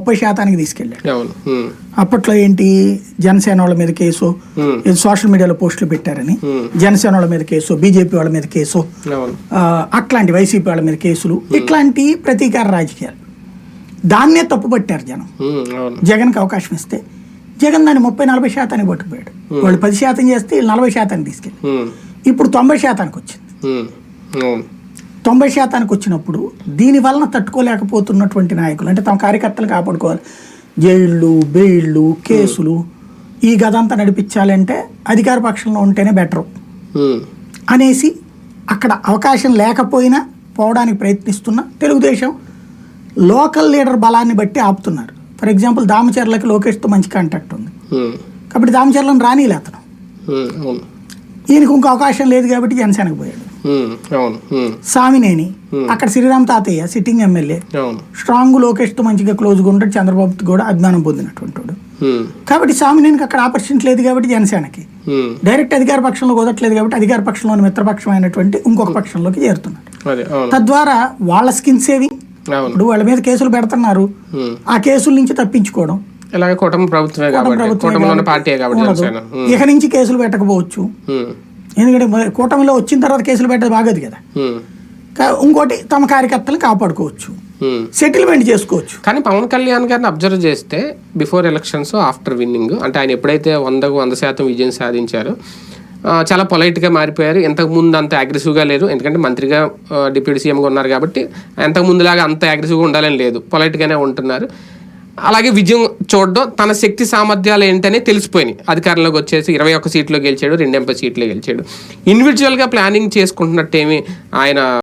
ముప్పై శాతానికి తీసుకెళ్ళాడు. అప్పట్లో ఏంటి? జనసేన వాళ్ళ మీద కేసు సోషల్ మీడియాలో పోస్టులు పెట్టారని. జనసేన వాళ్ళ మీద కేసు బీజేపీ వాళ్ళ మీద కేసు అట్లాంటి వైసీపీ వాళ్ళ మీద కేసులు ఇట్లాంటి ప్రతీకార రాజకీయాలు. దాన్నే తప్పుపట్టారు జనం. ఉమ్, అవును. జగన్కి అవకాశం ఇస్తే జగన్ దాన్ని ముప్పై నలభై శాతానికి పట్టుకుపోయాడు వాళ్ళు పది శాతం చేస్తే నలభై శాతానికి తీసుకెళ్ళి ఇప్పుడు తొంభై శాతానికి వచ్చింది. తొంభై శాతానికి వచ్చినప్పుడు దీని వలన తట్టుకోలేకపోతున్నటువంటి నాయకులు అంటే తమ కార్యకర్తలు కాపాడుకోవాలి. జైళ్ళు బెయిళ్ళు కేసులు ఈ గదంతా నడిపించాలంటే అధికార పక్షంలో ఉంటేనే బెటరు. ఉమ్, అనేసి అక్కడ అవకాశం లేకపోయినా పోవడానికి ప్రయత్నిస్తున్న తెలుగుదేశం లోకల్ లీడర్ బలాన్ని బట్టి ఆపుతున్నారు. ఫర్ ఎగ్జాంపుల్ దామచర్లకి లోకేష్తో మంచి కాంటాక్ట్ ఉంది. ఉమ్, కాబట్టి దామచర్లను రానిలే అతను. ఈయనకు ఇంకో అవకాశం లేదు కాబట్టి జనసేనకు పోయాడు. సామినేని అక్కడ శ్రీరామ్ తాతయ్య సిట్టింగ్ ఎమ్మెల్యే స్ట్రాంగ్ లోకేష్తో మంచిగా క్లోజ్గా ఉంటాడు చంద్రబాబుతో కూడా అభిమానం పొందినటువంటి కాబట్టి సామినేనికి అక్కడ ఆపర్చునిటీ లేదు కాబట్టి జనసేనకి. డైరెక్ట్ అధికార పక్షంలో కుదరట్లేదు కాబట్టి అధికార పక్షంలోని మిత్రపక్షం అయినటువంటి ఇంకొక పక్షంలోకి చేరుతున్నాడు. తద్వారా వాళ్ళ స్కిన్ సేవింగ్ ఇప్పుడు వాళ్ళ మీద కేసులు పెడుతున్నారు. ఆ కేసుల నుంచి తప్పించుకోవడం. ఇలాగే ప్రభుత్వమే కాబట్టి ఇక నుంచి కేసులు పెట్టకపోవచ్చు. ఎందుకంటే కూటమిలో వచ్చిన తర్వాత కేసులు పెట్టదు బాగదు కదా. ఇంకోటి తమ కార్యకర్తలు కాపాడుకోవచ్చు. సెటిల్మెంట్ చేసుకోవచ్చు. కానీ పవన్ కళ్యాణ్ గారిని అబ్జర్వ్ చేస్తే బిఫోర్ ఎలక్షన్స్ ఆఫ్టర్ విన్నింగ్ అంటే ఆయన ఎప్పుడైతే వందకు వంద శాతం విజయం సాధించారో చాలా పొలైట్గా మారిపోయారు. ఇంతకు ముందు అంత అగ్రెసివ్గా లేరు. ఎందుకంటే మంత్రిగా డిప్యూటీ సీఎంగా ఉన్నారు కాబట్టి అంతకు ముందులాగా అంత అగ్రెసివ్గా ఉండాలని లేదు. పొలైట్గానే ఉంటున్నారు. అలాగే విజయం చూడడం తన శక్తి సామర్థ్యాలు ఏంటనే తెలిసిపోయినాయి. అధికారంలోకి వచ్చేసి ఇరవై ఒక్క సీట్లో గెలిచాడు రెండు ఎంపై సీట్లో గెలిచాడు. ఇండివిజువల్గా ప్లానింగ్ చేసుకుంటున్నట్టేమి ఆయన